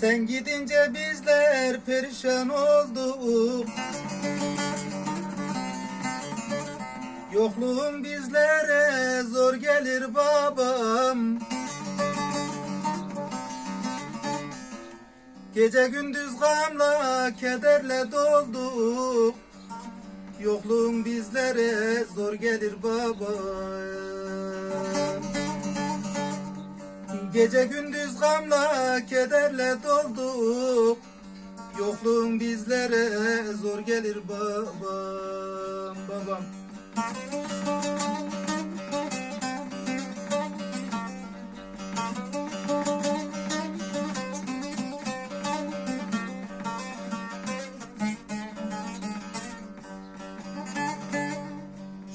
Sen gidince bizler perişan olduk. Yokluğun bizlere zor gelir babam. Gece gündüz gamla kederle dolduk. Yokluğun bizlere zor gelir babam. Gece gündüz gamla kederle dolduk. Yokluğun bizlere zor gelir babam babam.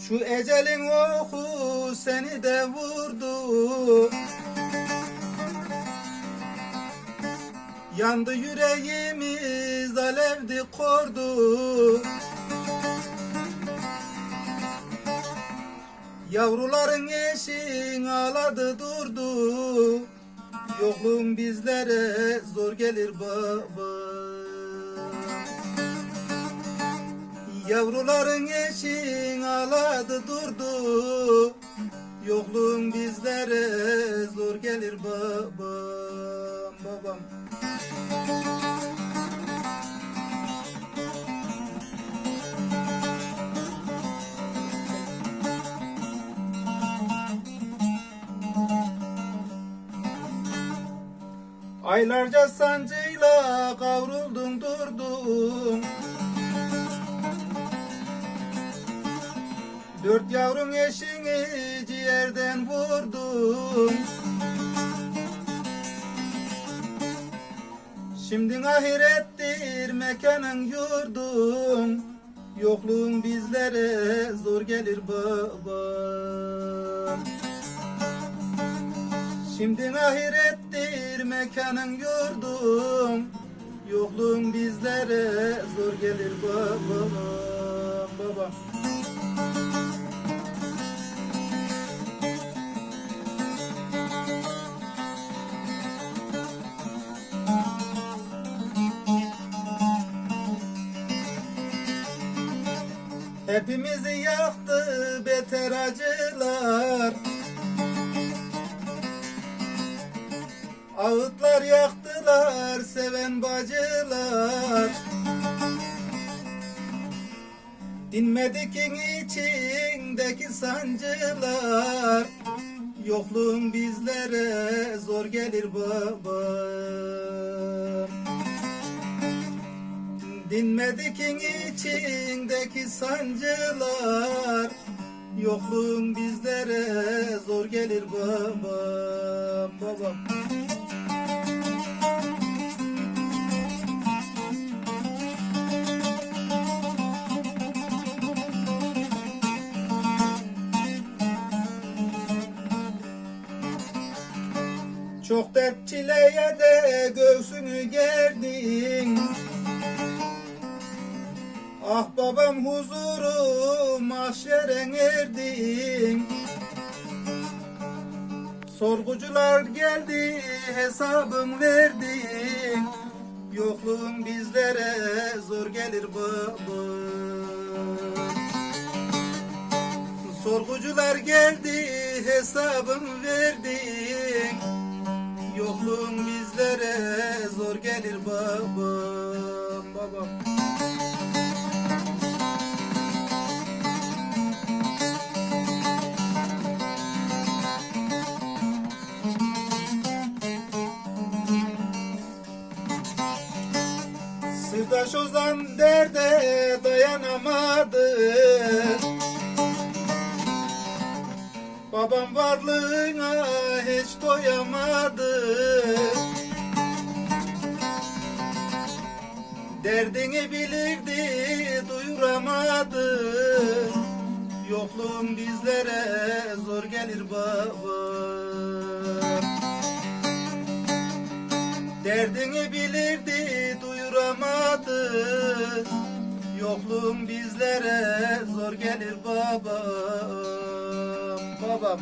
Şu ecelin oku seni de vurdu Yandı yüreğimiz alevdi kordu. Yavruların eşin ağladı durdu. Yokluğun bizlere zor gelir baba. Yavruların eşin ağladı durdu. Yokluğun bizlere zor gelir babam babam Aylarca sancıyla kavruldun durdun Dört yavrun eşini ciğerden vurdun Şimdi ahirettir mekanın yurdun Yokluğun bizlere zor gelir babam Şimdi ahirettir mekanın yurdun Yokluğun bizlere zor gelir babam babam. Hepimizi yaktı beter acılar Ağıtlar yaktılar seven bacılar. Dinmedi ki içindeki sancılar. Yokluğun bizlere zor gelir babam Dinmedi ki içindeki sancılar Yokluğun bizlere zor gelir babam babam Çok dert çileye de göğsünü gerdin. Ah babam huzuru mahşeren erdin. Sorgucular geldi hesabın verdin. Yokluğun bizlere zor gelir baba. Sorgucular geldi hesabın verdin. Yokluğun bizlere zor gelir babam babam Sırdaş Ozan derde dayanamadı Babam varlığına hiç doyamadı Derdini bilirdi duyuramadı Yokluğun bizlere zor gelir baba. Derdini bilirdi duyuramadı Yokluğun bizlere zor gelir babam Babam